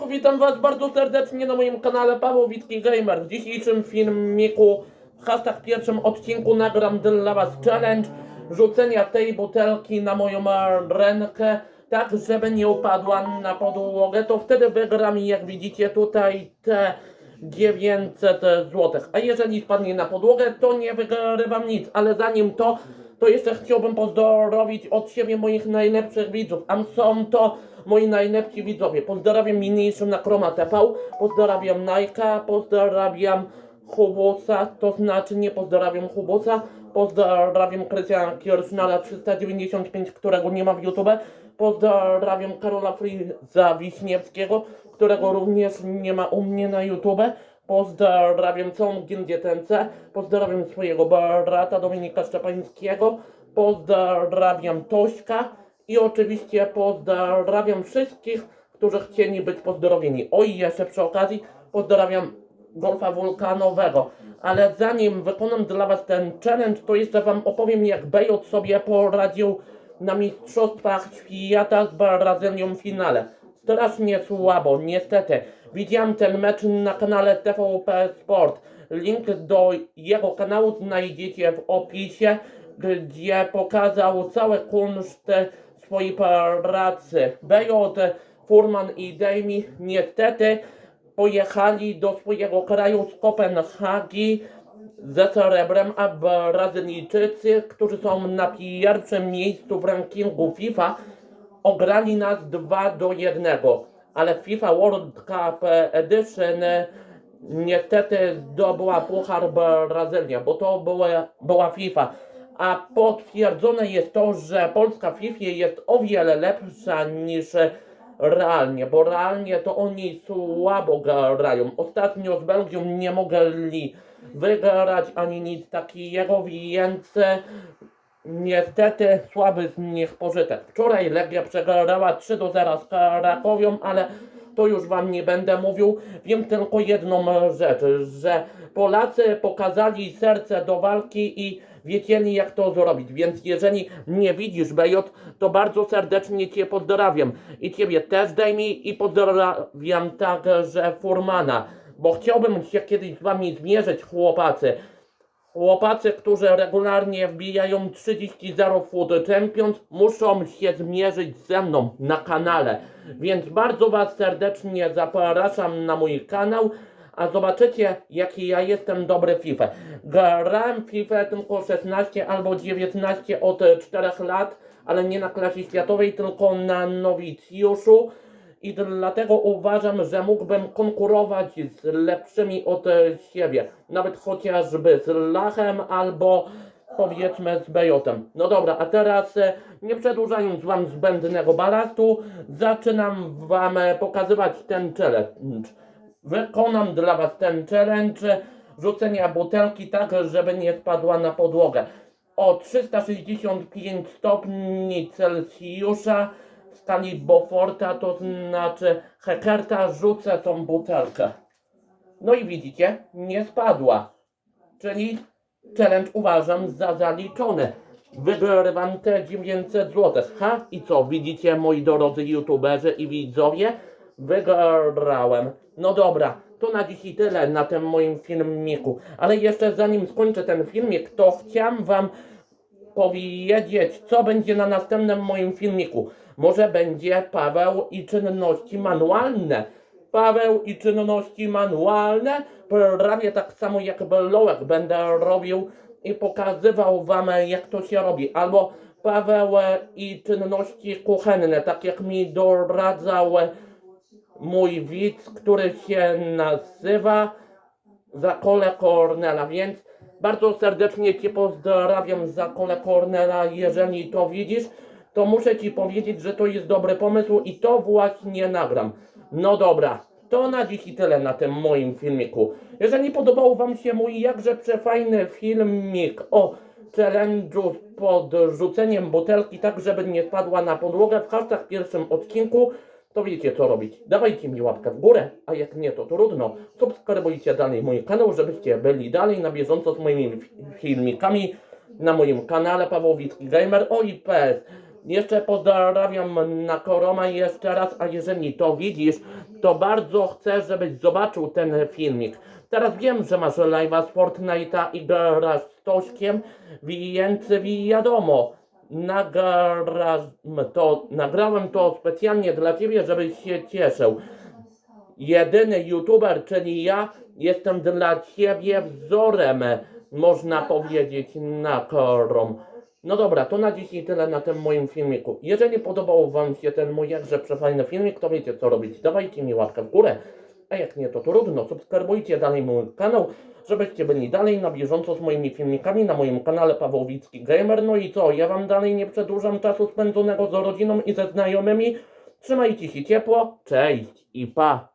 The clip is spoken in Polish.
Witam Was bardzo serdecznie na moim kanale Paweł Wicki Gamer. W dzisiejszym filmiku, w hashtag pierwszym odcinku nagram dla Was challenge rzucenia tej butelki na moją rękę, tak żeby nie upadła na podłogę. To wtedy wygram jak widzicie tutaj te 900 zł. A jeżeli spadnie na podłogę, to nie wygrywam nic. Ale zanim to, to jeszcze chciałbym pozdrowić od siebie moich najlepszych widzów. A są to moi najlepsi widzowie. Pozdrawiam niniejszym na Chroma TV, pozdrawiam Najka, pozdrawiam Hubusa, to znaczy nie pozdrawiam Hubusa, pozdrawiam Krystiana Kiersznala 395, którego nie ma w YouTube, pozdrawiam Karola Friza Wiśniewskiego, którego również nie ma u mnie na YouTube, pozdrawiam całą gildię pozdrawiam swojego brata Dominika Szczepańskiego, pozdrawiam Tośka i oczywiście pozdrawiam wszystkich, którzy chcieli być pozdrowieni. Oj, jeszcze przy okazji pozdrawiam golfa wulkanowego. Ale zanim wykonam dla Was ten challenge, to jeszcze Wam opowiem, jak Bejot sobie poradził na Mistrzostwach Świata z Brazylią w finale. Strasznie słabo, niestety. Widziałem ten mecz na kanale TVP Sport. Link do jego kanału znajdziecie w opisie, gdzie pokazał całe kunszty swojej pracy. Bejot, Furman i Dejmi niestety pojechali do swojego kraju z Kopenhagi ze srebrem, a Brazylijczycy, którzy są na pierwszym miejscu w rankingu FIFA, ograli nas 2 do 1. Ale FIFA World Cup Edition niestety zdobyła Puchar Brazylia, bo to była, była FIFA. A potwierdzone jest to, że Polska w FIFA jest o wiele lepsza niż realnie, bo realnie to oni słabo grają. Ostatnio z Belgią nie mogli wygrać ani nic takiego, więc niestety słaby z nich pożytek. Wczoraj Legia przegrała 3 do 0 z Krakowią, ale to już wam nie będę mówił. Wiem tylko jedną rzecz, że Polacy pokazali serce do walki i wiedzieli jak to zrobić. Więc jeżeli nie widzisz BJ, to bardzo serdecznie Cię pozdrawiam. I Ciebie też daj mi i pozdrawiam także Furmana. Bo chciałbym się kiedyś z Wami zmierzyć, chłopacy. Chłopacy, którzy regularnie wbijają 30 0 Food Champions, muszą się zmierzyć ze mną na kanale. Więc bardzo Was serdecznie zapraszam na mój kanał, a zobaczycie, jaki ja jestem dobry w FIFA. Grałem w FIFA tylko 16 albo 19 od 4 lat, ale nie na klasie światowej, tylko na nowicjuszu. I dlatego uważam, że mógłbym konkurować z lepszymi od siebie. Nawet chociażby z Lachem albo powiedzmy z Bejotem. No dobra, a teraz e, nie przedłużając Wam zbędnego balastu, zaczynam Wam e, pokazywać ten challenge. Wykonam dla Was ten challenge rzucenia butelki tak, żeby nie spadła na podłogę. O 365 stopni Celsjusza w skali Beauforta, to znaczy Hekerta, rzucę tą butelkę. No i widzicie, nie spadła. Czyli challenge uważam za zaliczony. Wygrywam te 900 zł. Ha? I co, widzicie moi drodzy youtuberzy i widzowie? Wygrałem. No dobra, to na dzisiaj tyle na tym moim filmiku. Ale jeszcze zanim skończę ten filmik, to chciałem wam powiedzieć, co będzie na następnym moim filmiku. Może będzie Paweł i czynności manualne. Paweł i czynności manualne, prawie tak samo jak Belołek będę robił i pokazywał wam jak to się robi. Albo Paweł i czynności kuchenne, tak jak mi doradzał mój widz, który się nazywa Zakole Kornela, więc bardzo serdecznie Cię pozdrawiam Zakole Kornela, jeżeli to widzisz, to muszę Ci powiedzieć, że to jest dobry pomysł i to właśnie nagram. No dobra, to na dziś i tyle na tym moim filmiku. Jeżeli podobał Wam się mój jakże przefajny filmik o challenge'u pod rzuceniem butelki tak, żeby nie spadła na podłogę w hashtag pierwszym odcinku, to wiecie co robić. Dawajcie mi łapkę w górę, a jak nie to trudno. Subskrybujcie dalej mój kanał, żebyście byli dalej na bieżąco z moimi fi- filmikami na moim kanale Pawłowicki Gamer o IPS. Jeszcze pozdrawiam na Koroma jeszcze raz, a jeżeli to widzisz, to bardzo chcę, żebyś zobaczył ten filmik. Teraz wiem, że masz live'a z Fortnite'a i grasz z Tośkiem, więc wiadomo. To, nagrałem to specjalnie dla Ciebie, żebyś się cieszył. Jedyny youtuber, czyli ja, jestem dla Ciebie wzorem, można powiedzieć, na korom. No dobra, to na dzisiaj tyle na tym moim filmiku. Jeżeli podobał Wam się ten mój jakże przefajny filmik, to wiecie co robić. Dawajcie mi łapkę w górę, a jak nie, to trudno. Subskrybujcie dalej mój kanał, żebyście byli dalej na bieżąco z moimi filmikami na moim kanale Pawłowicki Gamer. No i co, ja Wam dalej nie przedłużam czasu spędzonego z rodziną i ze znajomymi. Trzymajcie się ciepło, cześć i pa!